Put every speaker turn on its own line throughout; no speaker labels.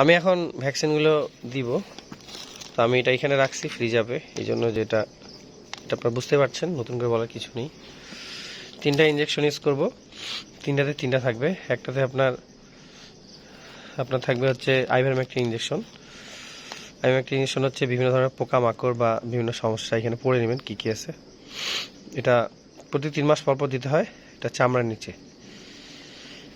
আমি এখন ভ্যাকসিনগুলো দিব। তো আমি এটা এখানে রাখছি ফ্রিজ আপে এই জন্য যেটা, এটা আপনারা বুঝতে পারছেন, নতুন করে বলার কিছু নেই। তিনটা ইঞ্জেকশন ইউজ করব। তিনটাতে তিনটা থাকবে। একটাতে আপনার আপনার থাকবে হচ্ছে আইভার আইভারম্যাক্টিন ইঞ্জেকশন আইভারম্যাক্টিন ইঞ্জেকশন হচ্ছে বিভিন্ন ধরনের পোকামাকড় বা বিভিন্ন সমস্যা। এখানে পড়ে নেবেন কী কী আছে। এটা প্রতি তিন মাস পর পর দিতে হয়। এটা চামড়ার নিচে।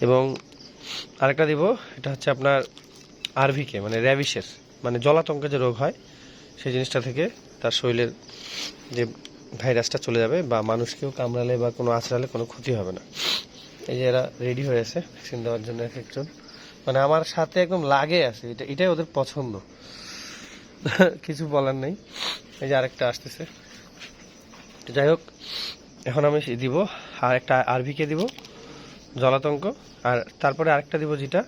এবং আরেকটা দিব, এটা হচ্ছে আপনার আরভিকে মানে র্যাবিসের মানে জলাতঙ্কের যে রোগ হয়, সেই জিনিসটা থেকে তার শরীরের যে ভাইরাসটা চলে যাবে বা মানুষকেও কামড়ালে বা কোনো আঁচড়ালে কোনো ক্ষতি হবে না। এই যে এরা রেডি হয়ে আছে ভ্যাকসিন দেওয়ার জন্য এক একজন। মানে আমার সাথে একদম লাগে আছে, এটা, এটাই ওদের পছন্দ। কিছু বলার নেই। এই যে আরেকটা আসতেছে। যাই হোক, এখন আমি দিব আর একটা আরভিকে দিব, জলাতঙ্ক, আর তারপরে আরেকটা দিব যেটা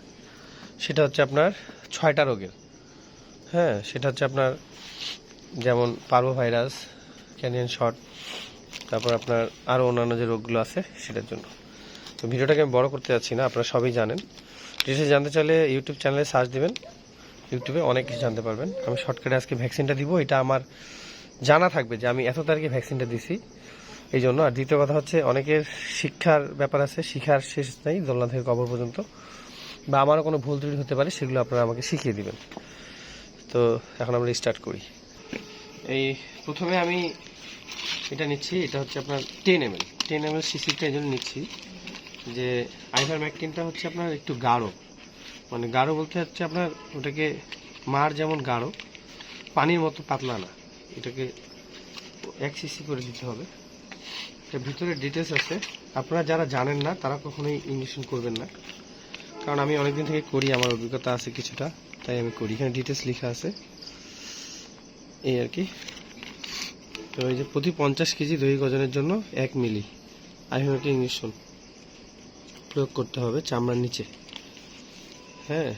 সেটা হচ্ছে আপনার ছয়টা রোগের। হ্যাঁ সেটা হচ্ছে আপনার যেমন ভাইরাস ক্যানিয়ান শট, তারপর আপনার আরও অন্যান্য যে রোগগুলো আছে সেটার জন্য। তো ভিডিওটাকে আমি বড় করতে যাচ্ছি না, আপনারা সবই জানেন। ডিটেলস জানতে চাইলে ইউটিউব চ্যানেলে সার্চ দেবেন, ইউটিউবে অনেক কিছু জানতে পারবেন। আমি শর্টকাটে আজকে ভ্যাকসিনটা দিব, এটা আমার জানা থাকবে যে আমি এত তারিখে ভ্যাকসিনটা দিছি। এই জন্য, আর দ্বিতীয় কথা হচ্ছে, অনেকের শিক্ষার ব্যাপার আছে শিক্ষার শেষ নেই, দোলনা থেকে কবর পর্যন্ত। বা আমারও কোনো ভুল ত্রুটি হতে পারে, সেগুলো আপনারা আমাকে শিখিয়ে দিবেন। তো এখন আমরা স্টার্ট করি। এই প্রথমে আমি এটা নিচ্ছি, এটা হচ্ছে আপনার ten M L ten M L সিসিটা এই জন্য নিচ্ছি যে আইভার ম্যাকটিনটা হচ্ছে আপনার একটু গাঢ়। মানে গাঢ় বলতে হচ্ছে আপনার ওটাকে মার যেমন গাঢ়, পানির মতো পাতলা না। এটাকে এক সিসি করে দিতে হবে। ভিতরে ডিটেলস আছে। আপনারা যারা জানেন না, তারা কখনোই ইঞ্জেকশন করবেন না। কারণ আমি অনেকদিন থেকে করি, আমার অভিজ্ঞতা আছে কিছুটা, তাই আমি করি। এখানে ডিটেলস লেখা আছে। এই আর কি। তো এই যে প্রতি পঞ্চাশ কেজি দৈহিক ওজনের জন্য এক মিলি। আইভিমাকে ইঞ্জেকশন প্রয়োগ করতে হবে চামড়ার নিচে। হ্যাঁ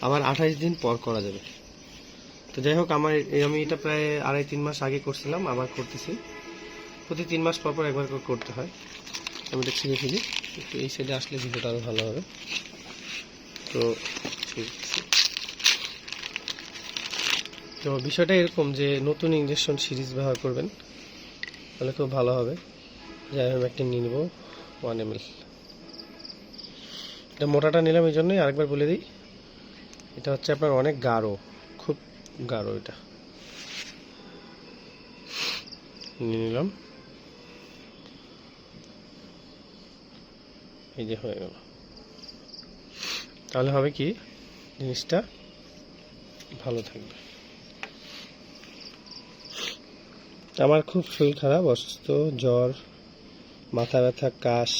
আবার আঠাইশ দিন পর করা যাবে। তো যাই হোক, আমার আমি এটা প্রায় আড়াই তিন মাস আগে করছিলাম, আবার করতেছি। প্রতি তিন মাস পর পর একবার করে করতে হয়। আমি এটা ছিঁড়ে ফেলি। একটু এই সাইডে আসলে ভিডিওটা আরও ভালো হবে। তো ঠিক আছে। তো বিষয়টা এরকম যে নতুন ইঞ্জেকশন সিরিজ ব্যবহার করবেন, তাহলে খুব ভালো হবে। একটা নিয়ে নেব ওয়ান এম এল এটা মোটাটা নিলাম এই জন্যই, আরেকবার বলে দিই। এটা হচ্ছে আপনার অনেক গাঢ়, খুব গাঢ় এটা। নিয়ে নিলাম। এই যে হয়ে গেল। তাহলে হবে কি? জিনিসটা ভালো থাকবে। আমার খুব শরীর খারাপ, অসুস্থ, জ্বর, মাথা ব্যথা, কাশ।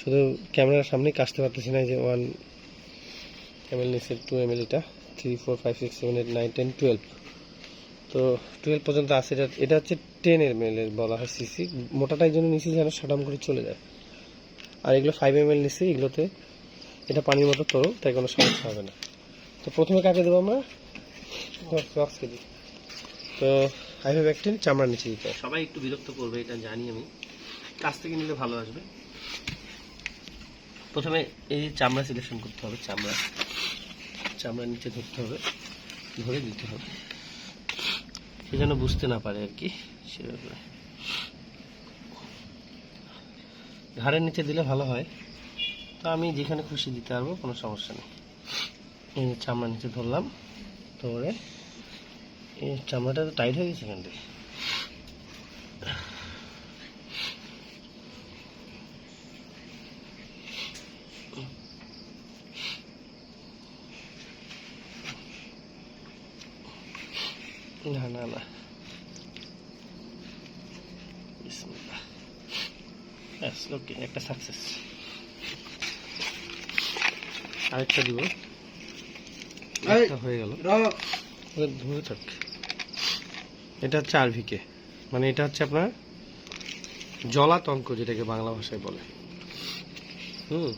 শুধু ক্যামেরার সামনে কাশতে পারতেছি না যে ওয়ান এম এল নিচে টু এম এল এটা three four five six seven eight nine ten twelve তো টুয়েলভ পর্যন্ত আছে, এটা এটা হচ্ছে টেন এম এল এর বলা হয় সিসি মোটাটা এই জন্য নিচে যেন সাটাম করে চলে যায়। আর এগুলো ফাইভ এম এল নিচ্ছি এগুলোতে এটা পানির মতো তরল তাই কোনো সমস্যা হবে না। তো প্রথমে কাকে দেবো আমরা? বক্সকে দিই। তো হাইভে ব্যাকটেন চামড়ার নিচে দিতে সবাই একটু বিরক্ত করবে, এটা জানি আমি। কাছ থেকে নিলে ভালো আসবে। প্রথমে এই চামড়া সিলেকশন করতে হবে, চামড়া। চামড়ার নিচে ধরতে হবে, ধরে দিতে হবে। সে যেন বুঝতে না পারে আর কি, সে ব্যাপারে। ঘাড়ের নিচে দিলে ভালো হয়। তো আমি যেখানে খুশি দিতে পারব, কোনো সমস্যা নেই। এই যে চামড়ার নিচে ধরলাম, ধরে এই চামড়াটা তো টাইট হয়ে গেছে এখান থেকে। না না না বিসমিল্লাহ ব্যাস ওকে একটা সাকসেস আরেকটা দিব। একটা হয়ে গেল। ধরে থাক। এটা হচ্ছে আরভিকে। মানে এটা হচ্ছে আপনার জলাতঙ্ক যেটাকে বাংলা ভাষায় বলে। হুম।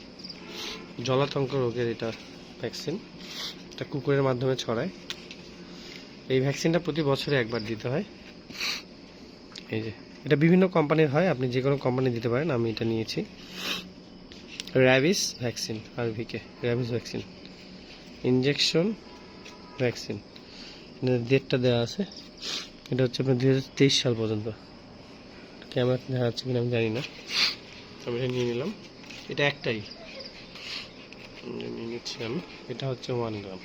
জলাতঙ্ক রোগের এটা ভ্যাকসিন এটা কুকুরের মাধ্যমে ছড়ায়। এই ভ্যাকসিনটা প্রতি বছরে একবার দিতে হয়। এই যে। এটা বিভিন্ন কোম্পানির হয়, আপনি যে কোনো কোম্পানি দিতে পারেন, আমি এটা নিয়েছি। Rabies vaccine RVK rabies vaccine injection vaccine ডেটটা দেওয়া আছে। এটা হচ্ছে আপনার দু হাজার তেইশ সাল পর্যন্ত। ক্যামেরা দেখা যাচ্ছে কিনা আমি জানি না। আমি এটা নিয়ে নিলাম। এটা একটাই। নিয়ে নিচ্ছি আমি এটা হচ্ছে ওয়ান গ্রাম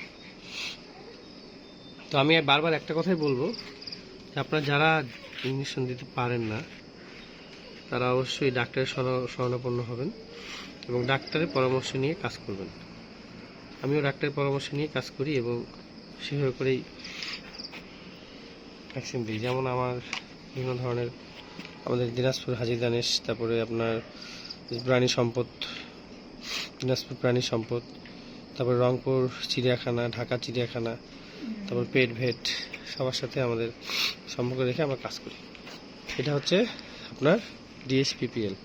তো আমি বারবার একটা কথাই বলব আপনারা যারা ইঞ্জেকশন দিতে পারেন না, তারা অবশ্যই ডাক্তারের শরণ- শরণাপন্ন হবেন এবং ডাক্তারের পরামর্শ নিয়ে কাজ করবেন। আমিও ডাক্তারের পরামর্শ নিয়ে কাজ করি এবং সেভাবে করেই ভ্যাকসিন দিই। যেমন আমার বিভিন্ন ধরনের আমাদের দিনাজপুর হাজি দানেশ, তারপরে আপনার প্রাণী সম্পদ, দিনাজপুর প্রাণী সম্পদ, তারপর রংপুর, চিড়িয়াখানা, ঢাকা, চিড়িয়াখানা তারপর পেট ভেট সবার সাথে আমাদের সম্পর্ক রেখে আমরা কাজ করি। এটা হচ্ছে আপনার ডিএসপিপিএল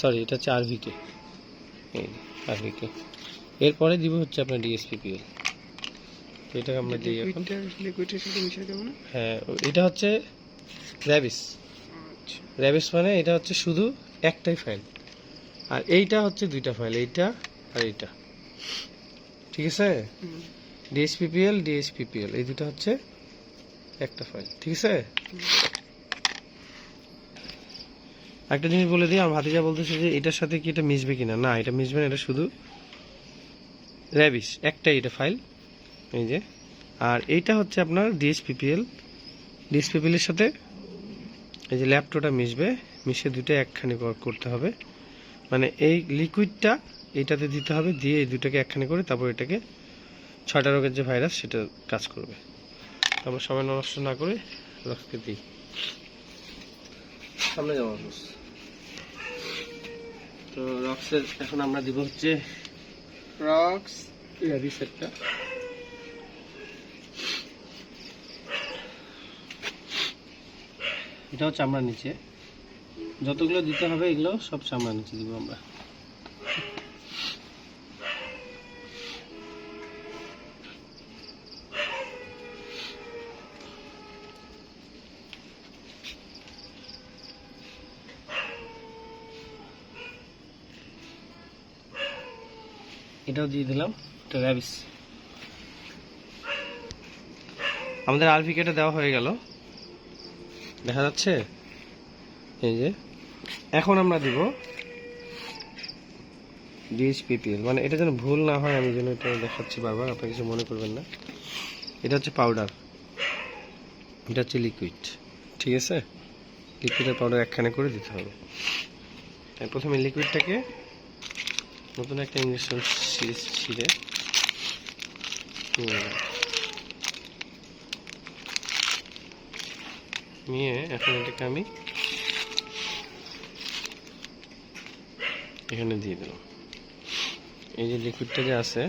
সরি এটা হচ্ছে আরভিকে এই আরভিকে এরপরে দিব হচ্ছে আপনার ডিএসপিপিএল তো এটা আমরা দিই এখন।
লিকুইডের সাথে মিশিয়ে দেবো না?
হ্যাঁ এটা হচ্ছে র্যাবিস
আচ্ছা।
র্যাবিস মানে এটা হচ্ছে শুধু একটাই ফাইল আর এইটা হচ্ছে দুইটা ফাইল এইটা আর এইটা। ঠিক আছে। ডিএসপিপিএল ডিএসপিপিএল এই দুটো হচ্ছে একটা ফাইল ঠিক আছে? একটা জিনিস বলে দিই, আমার ভাতিজা বলতেছে যে এটার সাথে কি এটা মিশবে কিনা? না, এটা মিশবে না, এটা শুধু র্যাবিস একটাই এটা ফাইল এই যে। আর এইটা হচ্ছে আপনার ডিএসপিপিএল ডিএসপিপিএল এর সাথে এই যে ল্যাপটপটা মিশবে, মিশে দুটো একখানে কর- করতে হবে। মানে এই লিকুইডটা এইটাতে দিতে হবে, দিয়ে এই দুটাকে একখানে করে তারপর এটাকে ছয়টা রোগের যে ভাইরাস সেটা কাজ করবে। আমরা সময় নষ্ট না করে রক্তকে দিই। সামনে যাব তো রক্সের এখন আমরা দিব হচ্ছে
রক্স।
রিসেটটা এটাও চামড়া নিচে। যতগুলো দিতে হবে এগুলো সব চামড়া নিচে দিব আমরা। এটাও দিয়ে দিলাম এটা র্যাবিস আমাদের আলভিকেটা দেওয়া হয়ে গেল। দেখা যাচ্ছে? এই যে। এখন আমরা দিব ডিএইচপিপিএল মানে এটা যেন ভুল না হয়, আমি যেন এটা দেখাচ্ছি বারবার আপনি কিছু মনে করবেন না। এটা হচ্ছে পাউডার এটা হচ্ছে লিকুইড ঠিক আছে? লিকুইডের পাউডার একখানে করে দিতে হবে। প্রথমে লিকুইডটাকে নতুন একটা ইঞ্জেকশন সিরিজ ছিঁড়ে। নিয়ে নিয়ে এখন এটাকে আমি এখানে দিয়ে দিলাম। এই যে লিকুইডটা যে আছে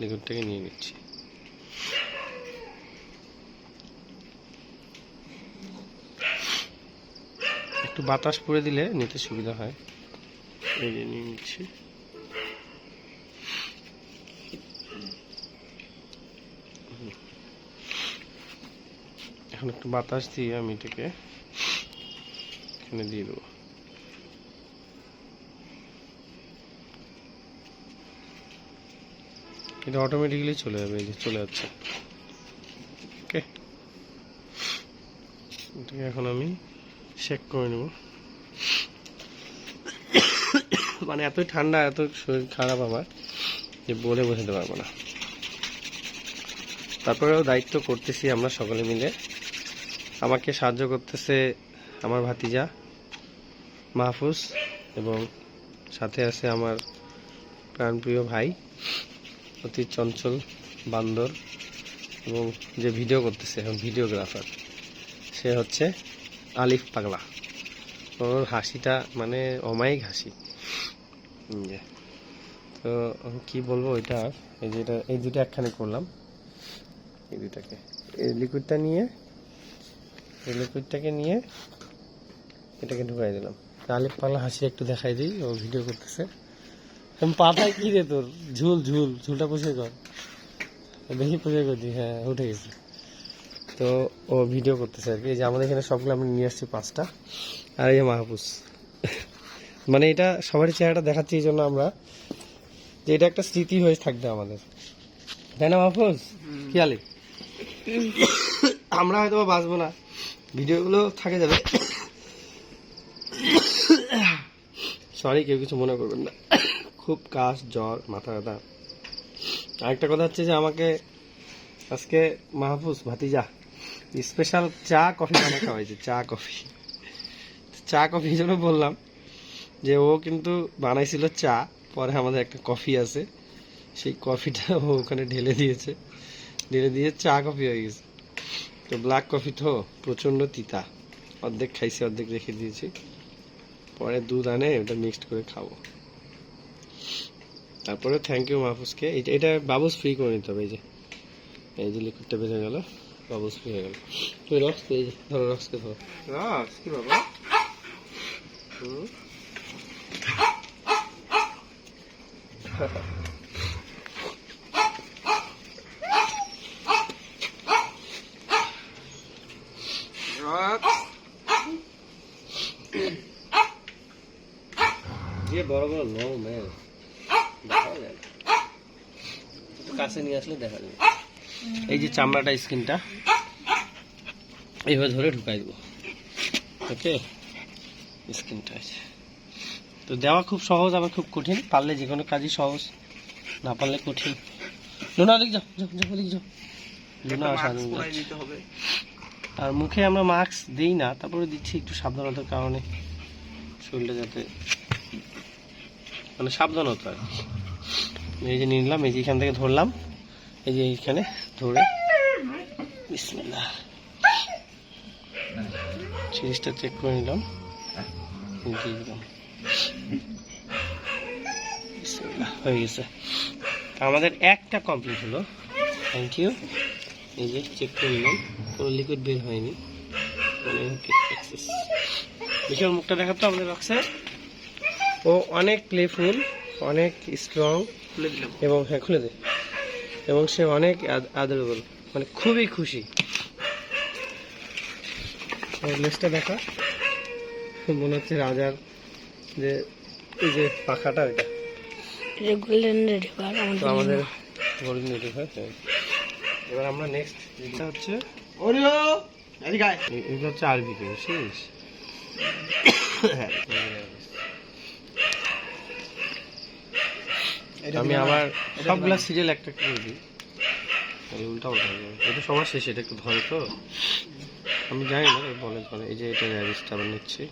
লিকুইডটাকে নিয়ে নিচ্ছি। একটু বাতাস পড়ে দিলে নিতে সুবিধা হয়। এই যে নিয়ে নিচ্ছি। এখন একটু বাতাস দিয়ে আমি এটাকে এখানে দিয়ে দেবো। এটা অটোমেটিক্যালি চলে যাবে, এই যে চলে যাচ্ছে। ওকে এটাকে এখন আমি চেক করে নেব। মানে এতই ঠান্ডা এত শরীর খারাপ আমার যে বলে বোঝাতে পারব না। তারপরেও দায়িত্ব করতেছি আমরা সকলে মিলে। আমাকে সাহায্য করতেছে আমার ভাতিজা, মাহফুজ, এবং সাথে আছে আমার প্রাণপ্রিয় ভাই, অতি চঞ্চল বান্দর, এবং যে ভিডিও করতেছে এখন ভিডিওগ্রাফার সে হচ্ছে আলিফ পাগলা। ওর হাসিটা মানে অমায়িক হাসি। তো কি বলব ওইটা? এই যেটা এই দুটো একখানে করলাম। এই দুটাকে এই লিকুইডটা নিয়ে এই লিকুইডটাকে নিয়ে এটাকে ঢুকাই দিলাম। আলিফ পালা হাসি একটু দেখাই দিই ও ভিডিও করতেছে। পাতায় কি রে তোর? ঝুল ঝুল ঝুলটা পুষে কর। দেখি পুষে কর হ্যাঁ উঠে গেছে। তো ও ভিডিও করতেছে আর কি। যে আমাদের এখানে সবগুলো আমি নিয়ে আসছি পাঁচটা। আর এই যে মাহফুজ। মানে এটা সবারই চেহারাটা দেখাচ্ছি এই জন্য আমরা যে এটা একটা স্মৃতি হয়ে থাকবে আমাদের। তাই না মাহফুজ? কি আলি আমরা হয়তো বাঁচবো না। ভিডিওগুলো থাকে যাবে। সরি কেউ কিছু মনে করবেন না। খুব কাশ, জ্বর, মাথা ব্যথা। আরেকটা কথা হচ্ছে যে আমাকে আজকে মাহফুজ ভাতিজা স্পেশাল চা, কফি বানিয়ে খাওয়াইছে, চা, কফি। চা, কফি জন্য বললাম যে ও কিন্তু বানাইছিল চা, পরে আমাদের একটা কফি আছে। সেই কফিটা ও ওখানে ঢেলে দিয়েছে। ঢেলে দিয়ে চা, কফি হয়ে গেছে। তো ব্ল্যাক কফি তো প্রচণ্ড তিতা। অর্ধেক খাইছি, অর্ধেক রেখে দিয়েছি। পরে দুধ আনে, ওটা মিক্সড করে খাব। তারপরে থ্যাংক ইউ মাহফুজকে। এটা এটা বাবুস ফ্রি করে নিতে হবে, এই যে। এই যে লিকুইডটা বেঁচে গেল, বাবুস ফ্রি হয়ে গেল। তুমি রক্স এই যে, ধরো রক্সকে ধরো।
রক্স কি বাবা?
হুম।
রক্স
যে বড় বড় লোম দেখা যায় কাছে নিয়ে আসলে দেখা যাবে। এই যে চামড়াটা স্কিনটা এইভাবে ধরে ঢুকাই দেবো। ওকে? স্কিনটা আছে। তো দেওয়া খুব সহজ আবার খুব কঠিন। পারলে যে কোনো কাজই সহজ। না পারলে কঠিন। লুনা লিখ যাও লিখ যাও লুনা আর মুখে আমরা মাস্ক দিই না তারপরে দিচ্ছি একটু সাবধানতার কারণে। শরীরটা যাতে মানে সাবধানতা। আর কি। এই যে নিলাম, এই যে এখান থেকে ধরলাম। এই যে এইখানে ধরে। বিসমিল্লাহ। সিরিজটা চেক করে নিলাম। হয়ে গেছে। আমাদের একটা কমপ্লিট হলো। থ্যাংক ইউ এই যে চেক করে নিলাম। কোনো লিকুইড বের হয়নি। মানে বিশাল মুখটা দেখাতো আমাদের রক্সে ও অনেক প্লেফুল অনেক স্ট্রং এবং হ্যাঁ খুলে দে। এবং সে অনেক আদরেবল মানে খুবই খুশি। লেজটা দেখা মনে হচ্ছে রাজার যে এই যে পাখাটা এটা।
গোল্ডেন রিভার
তো আমাদের গোল্ডেন রিভার এবার আমরা নেক্সট যেটা হচ্ছে
ওরিও এদিকে
এগুলো হচ্ছে আরবি বুঝছিস হ্যাঁ আমি। আবার সবগুলা সিরিয়াল একটা একটা করে দিই। উল্টা উল্টা হয়ে এটা সবার শেষে এটা একটু ধরে তো। আমি জানি না এই বলে বলে এই যে এটা র্যাবিসটা আবার নিচ্ছি।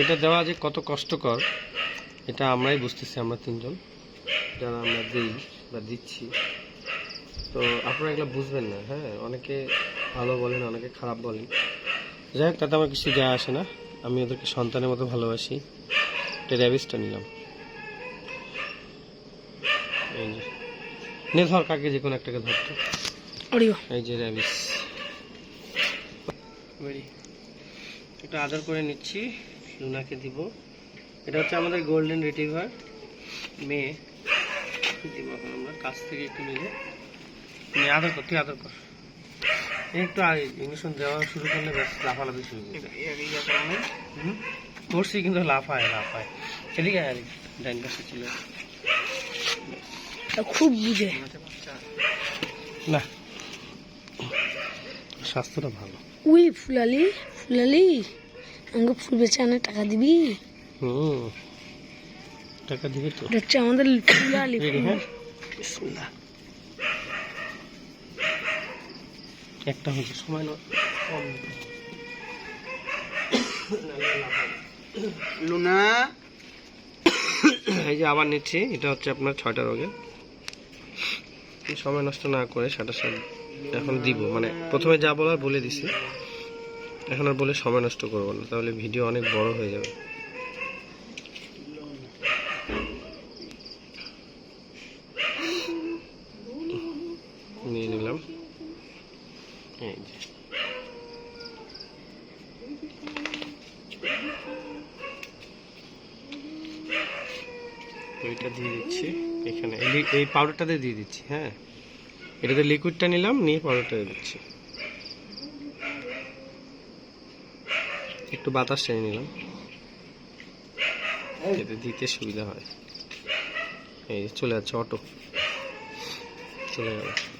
এটা দেওয়া যে কত কষ্টকর এটা আমরাই বুঝতেছি আমরা তিনজন। যারা আমরা দিই বা দিচ্ছি। তো আপনারা এগুলো বুঝবেন না হ্যাঁ? অনেকে ভালো বলেন অনেকে খারাপ বলেন। যাই হোক তাতে আমার কিছু যায় আসে না। আমি ওদেরকে সন্তানের মতো ভালোবাসি। এটা র্যাবিসটা নিলাম। এই যে। নে ধর কাকে যে কোনো একটাকে ধরতো। এই যে র্যাবিস। একটু আদর করে নিচ্ছি। লুনাকে দিব। এটা হচ্ছে আমাদের গোল্ডেন রিটিভার মেয়ে। দিব এখন আমরা কাছ থেকে একটু নিলে। আদর কর তুই আদর কর। একটু ইঞ্জেকশন দেওয়া শুরু করলে ব্যাস লাফালাফি শুরু করে
আগে?
করছি কিন্তু লাফায় লাফায়। আয় এদিকে। ডাইন পাশে ছিল
খুব বুঝে।
না। স্বাস্থ্যটা ভালো।
উই ফুলালি ফুলালি আমাকে ফুল বেচে আনে টাকা দিবি?
হুম। টাকা দিবি তো।
হচ্ছে আমাদের ফুলালি
হ্যাঁ? বিসমিল্লাহ একটা হচ্ছে, সময় কম
লুনা।
এই যে আবার নিচ্ছি, এটা হচ্ছে আপনার ছয়টা রোগে সময় নষ্ট না করে সাথে এখন দিব মানে প্রথমে যা বলার বলে দিছি। এখন আর বলে সময় নষ্ট করব না, তাহলে ভিডিও অনেক বড় হয়ে যাবে নিয়ে নিলাম যে দিয়ে দিচ্ছি এখানে। এই দিয়ে দিচ্ছি হ্যাঁ। এটাতে লিকুইডটা নিলাম, নিয়ে পাউডারটা দিয়ে দিচ্ছি। একটু বাতাস টেনে নিলাম। এতে দিতে সুবিধা হয়। এই চলে যাচ্ছে অটো। চলে গেল।